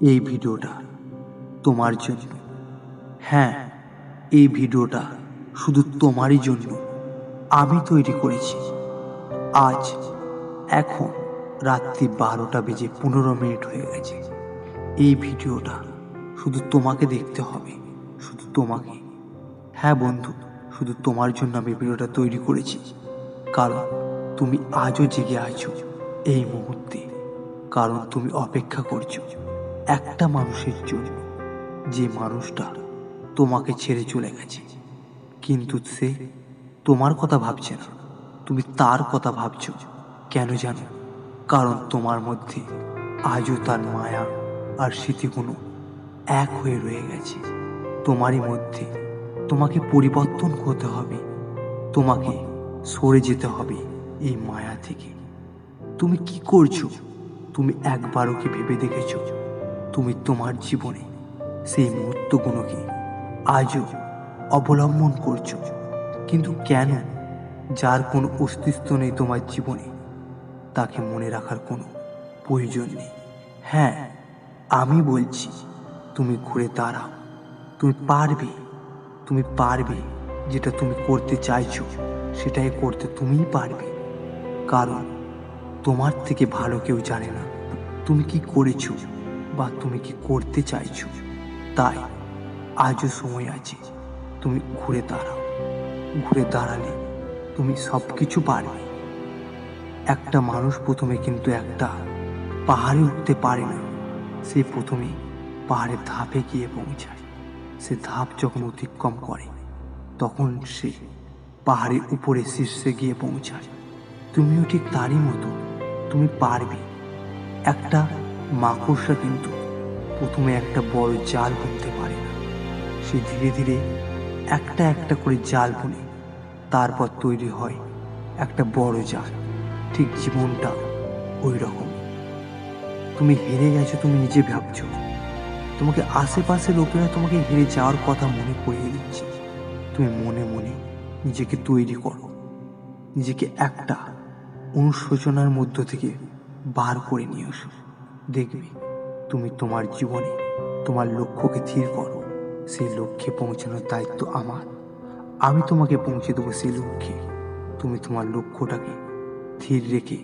এই ভিডিওটা তোমার জন্য। হ্যাঁ এই ভিডিওটা শুধু তোমারই জন্য আমি তৈরি করেছি। আজ, এখন রাত্রি বারোটা বেজে পনেরো মিনিট হয়ে গেছে। এই ভিডিওটা শুধু তোমাকে দেখতে হবে, শুধু তোমাকে। হ্যাঁ বন্ধু, শুধু তোমার জন্য আমি ভিডিওটা তৈরি করেছি। কারণ তুমি আজও জেগে আছো এই মুহূর্তে। কারণ তুমি অপেক্ষা করছ। একটা মানুষের জন্য যে মানুষটা তোমাকে ছেড়ে চলে গেছে। কিন্তু সে তোমার কথা ভাবছে না। তুমি তার কথা ভাবছ। কেন জানো? কারণ তোমার মধ্যে আজও তার মায়া আর স্মৃতিগুলো এক হয়ে রয়ে গেছে। তোমারই মধ্যে তোমাকে পরিবর্তন হতে হবে। তোমাকে সরে যেতে হবে এই মায়া থেকে। তুমি কি করছ? তুমি একবারও কি ভেবে দেখেছ? তুমি তোমার জীবনে সেই মুহূর্তগুলোকে আজও অবলম্বন করছ। কিন্তু কেন? যার কোনো অস্তিত্ব নেই তোমার জীবনে, তাকে মনে রাখার কোনো প্রয়োজন নেই। হ্যাঁ আমি বলছি, তুমি ঘুরে দাঁড়াও। তুমি পারবে তুমি পারবে যেটা তুমি করতে চাইছো, সেটাই করতে তুমিই পারবে। কারণ তোমার থেকে ভালো কেউ জানে না। তুমি কি করেছ? বা তুমি কি করতে চাইছো? তাই আজও সময় আছে। তুমি ঘুরে দাঁড়াও। ঘুরে দাঁড়ালে তুমি সব কিছু পারবে। একটা মানুষ প্রথমে কিন্তু একটা পাহাড়ে উঠতে পারে না। সে প্রথমে পাহাড়ের ধাপে গিয়ে পৌঁছায়। সে ধাপ যখন অতিক্রম করে, তখন সে পাহাড়ের উপরে শীর্ষে গিয়ে পৌঁছায়। তুমিও ঠিক তারই মতো, তুমি পারবে। একটা মাকড়সা কিন্তু প্রথমে একটা বড় জাল বুনতে পারে না। সে ধীরে ধীরে একটা একটা করে জাল বুনে, তারপর তৈরি হয় একটা বড় জাল। ঠিক জীবনটা ওই রকম তুমি হেরে গেছো তুমি নিজে ভাবছ। তোমাকে আশেপাশে লোকেরা তোমাকে হেরে যাওয়ার কথা মনে করিয়ে দিচ্ছে। তুমি মনে মনে নিজেকে তৈরি করো। নিজেকে একটা অনুশোচনার মধ্য থেকে বার করে নিয়ে এসো। দেখবে তুমি তোমার জীবনে তোমার লক্ষ্যকে স্থির করো। সেই লক্ষ্যে পৌঁছানোর দায়িত্ব আমার। আমি তোমাকে পৌঁছে দেবো সেই লক্ষ্যে। তুমি তোমার লক্ষ্যটাকে স্থির রেখে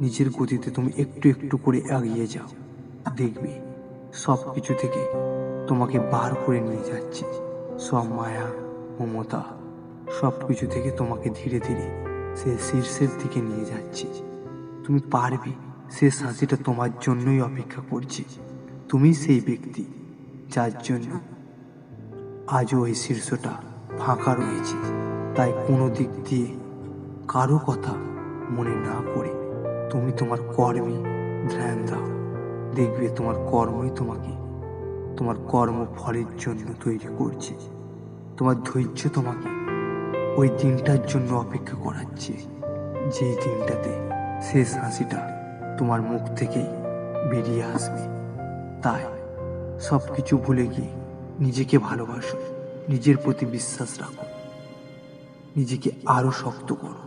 নিজের গতিতে তুমি একটু একটু করে এগিয়ে যাও। দেখবে সব কিছু থেকে তোমাকে বার করে নিয়ে যাচ্ছে। সব মায়া, মমতা সব কিছু থেকে তোমাকে ধীরে ধীরে সে শীর্ষের দিকে নিয়ে যাচ্ছে। তুমি পারবে সে হাসিটা তোমার জন্যই অপেক্ষা করছে। তুমি সেই ব্যক্তি, যার জন্য আজও এই শীর্ষটা ফাঁকা রয়েছে। তাই কোনো দিক দিয়ে কারও কথা মনে না করে তুমি তোমার কর্মে ধ্যান দাও। দেখবে তোমার কর্মই তোমাকে, তোমার কর্ম ফলের জন্য তৈরি করছে। তোমার ধৈর্য তোমাকে ওই দিনটার জন্য অপেক্ষা করাচ্ছে। যেই দিনটাতে শেষ হাসিটা তোমার মুখ থেকে বেরিয়ে আসবে। তাই সব কিছু ভুলে গিয়ে নিজেকে ভালোবাসো, নিজের প্রতি বিশ্বাস রাখো, নিজেকে আরও শক্ত করো।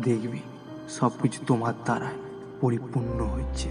দেখবে সব কিছু তোমার দ্বারায় পরিপূর্ণ হচ্ছে।